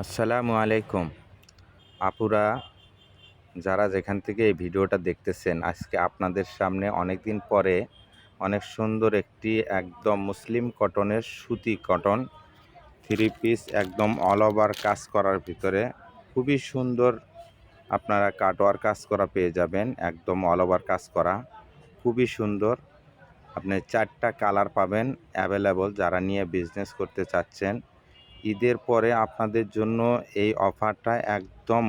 আসসালামু আলাইকুম। আপুরা, যারা যেখান থেকে এই ভিডিওটা দেখতেছেন, আজকে আপনাদের সামনে অনেক দিন পরে অনেক সুন্দর একটি একদম মুসলিম কটনের সুতি কটন থ্রি পিস একদম অল ওভার কাজ করার ভিতরে খুবই সুন্দর আপনারা কাটওয়ার কাজ করা পেয়ে যাবেন, একদম অল ওভার কাজ করা, খুবই সুন্দর। আপনি চারটা কালার পাবেন অ্যাভেলেবল যারা নিয়ে বিজনেস করতে চাচ্ছেন। ঈদের পরে আপনাদের জন্য এই অফারটা একদম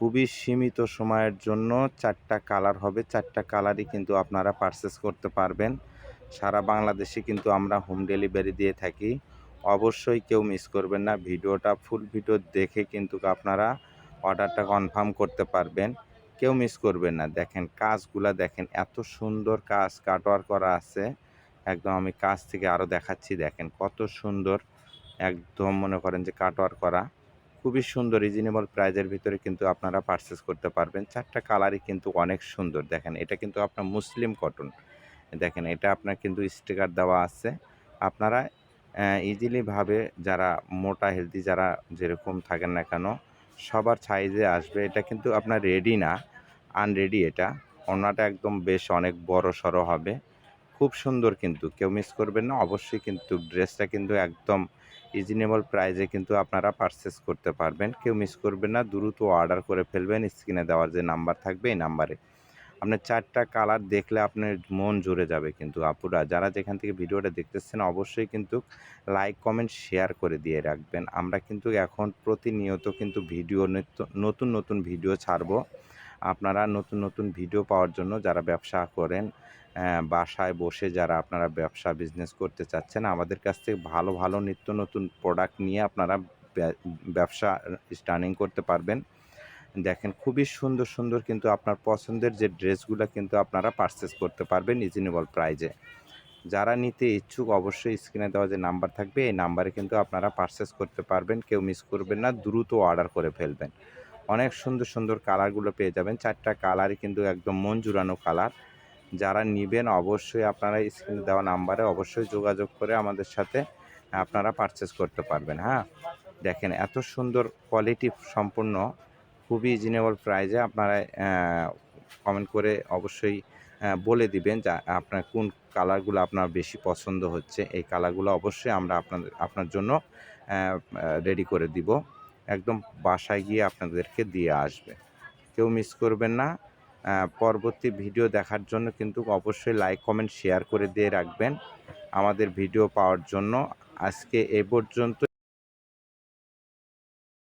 খুবই সীমিত সময়ের জন্য চারটা কালার হবে। চারটা কালারই কিন্তু আপনারা পারচেস করতে পারবেন। সারা বাংলাদেশে কিন্তু আমরা হোম ডেলিভারি দিয়ে থাকি। অবশ্যই কেউ মিস করবেন না। ভিডিওটা ফুল ভিডিও দেখে কিন্তু আপনারা অর্ডারটা কনফার্ম করতে পারবেন। কেউ মিস করবেন না। দেখেন কাজগুলা দেখেন, এত সুন্দর কাজ কাটওয়ার করা আছে। একদম আমি কাজ থেকে আরও দেখাচ্ছি, দেখেন কত সুন্দর। একদম মনে করেন যে কাটওয়ার করা। খুবই সুন্দর রিজনেবল প্রাইজের ভিতরে কিন্তু আপনারা পারচেস করতে পারবেন। চারটা কালারই কিন্তু অনেক সুন্দর, দেখেন। এটা কিন্তু আপনার মুসলিম কটন দেখেন। এটা আপনার কিন্তু স্টিকার দেওয়া আছে। আপনারা ইজিলিভাবে যারা মোটা হেলদি যারা যেরকম থাকেন না কেন, সবার সাইজে আসবে। এটা কিন্তু আপনার রেডি না আনরেডি এটা। ওনাটা একদম বেশ অনেক বড় সড়ো হবে। খুব সুন্দর কিন্তু, কেউ মিস করবেন না। অবশ্যই কিন্তু ড্রেসটা কিন্তু একদম রিজনেবল প্রাইজে কিন্তু আপনারা পারচেস করতে পারবেন। কেউ মিস করবেন না, দ্রুত অর্ডার করে ফেলবেন স্ক্রিনে দেওয়ার যে নাম্বার থাকবে এই নাম্বারে আপনার চারটা কালার দেখলে আপনার মন জুড়ে যাবে কিন্তু আপুরা। যারা যেখান থেকে ভিডিওটা দেখতেছেন, অবশ্যই কিন্তু লাইক কমেন্ট শেয়ার করে দিয়ে রাখবেন। আমরা কিন্তু এখন প্রতিনিয়ত কিন্তু ভিডিও নতুন নতুন ভিডিও ছাড়বো। আপনারা নতুন নতুন ভিডিও পাওয়ার জন্য যারা ব্যবসা করেন বাসায় বসে যারা আপনারা ব্যবসা বিজনেস করতে চাচ্ছেন, আমাদের কাছ থেকে ভালো ভালো নিত্য নতুন প্রোডাক্ট নিয়ে আপনারা ব্যবসা স্টার্নিং করতে পারবেন। দেখেন খুবই সুন্দর সুন্দর কিন্তু আপনার পছন্দের যে ড্রেসগুলো কিন্তু আপনারা পারচেস করতে পারবেন রিজনেবল প্রাইজে যারা নিতে ইচ্ছুক অবশ্যই স্ক্রিনে দেওয়া যে নাম্বার থাকবে, এই নাম্বারে কিন্তু আপনারা পারচেস করতে পারবেন, কেউ মিস করবেন না, দ্রুত অর্ডার করে ফেলবেন। অনেক সুন্দর সুন্দর কালারগুলো পেয়ে যাবেন। চারটা কালারই কিন্তু একদম মন জুড়ানো কালার। যারা নেবেন অবশ্যই আপনারা স্ক্রিনে দেওয়া নাম্বারে অবশ্যই যোগাযোগ করে আমাদের সাথে আপনারা পারচেস করতে পারবেন হ্যাঁ? দেখেন, এত সুন্দর কোয়ালিটি সম্পূর্ণ, খুবই রিজনেবল প্রাইজে আপনারা কমেন্ট করে অবশ্যই বলে দিবেন যা আপনার কোন কালারগুলো আপনার বেশি পছন্দ হচ্ছে। এই কালারগুলো অবশ্যই আমরা আপনাদের, আপনার জন্য রেডি করে দিব। একদম বাসায় গিয়ে আপনাদেরকে দিয়ে আসবে। কেউ মিস করবেন না। পরবর্তী ভিডিও দেখার জন্য কিন্তু অবশ্যই লাইক কমেন্ট শেয়ার করে দিয়ে রাখবেন। আমাদের ভিডিও পাওয়ার জন্য আজকে এ পর্যন্ত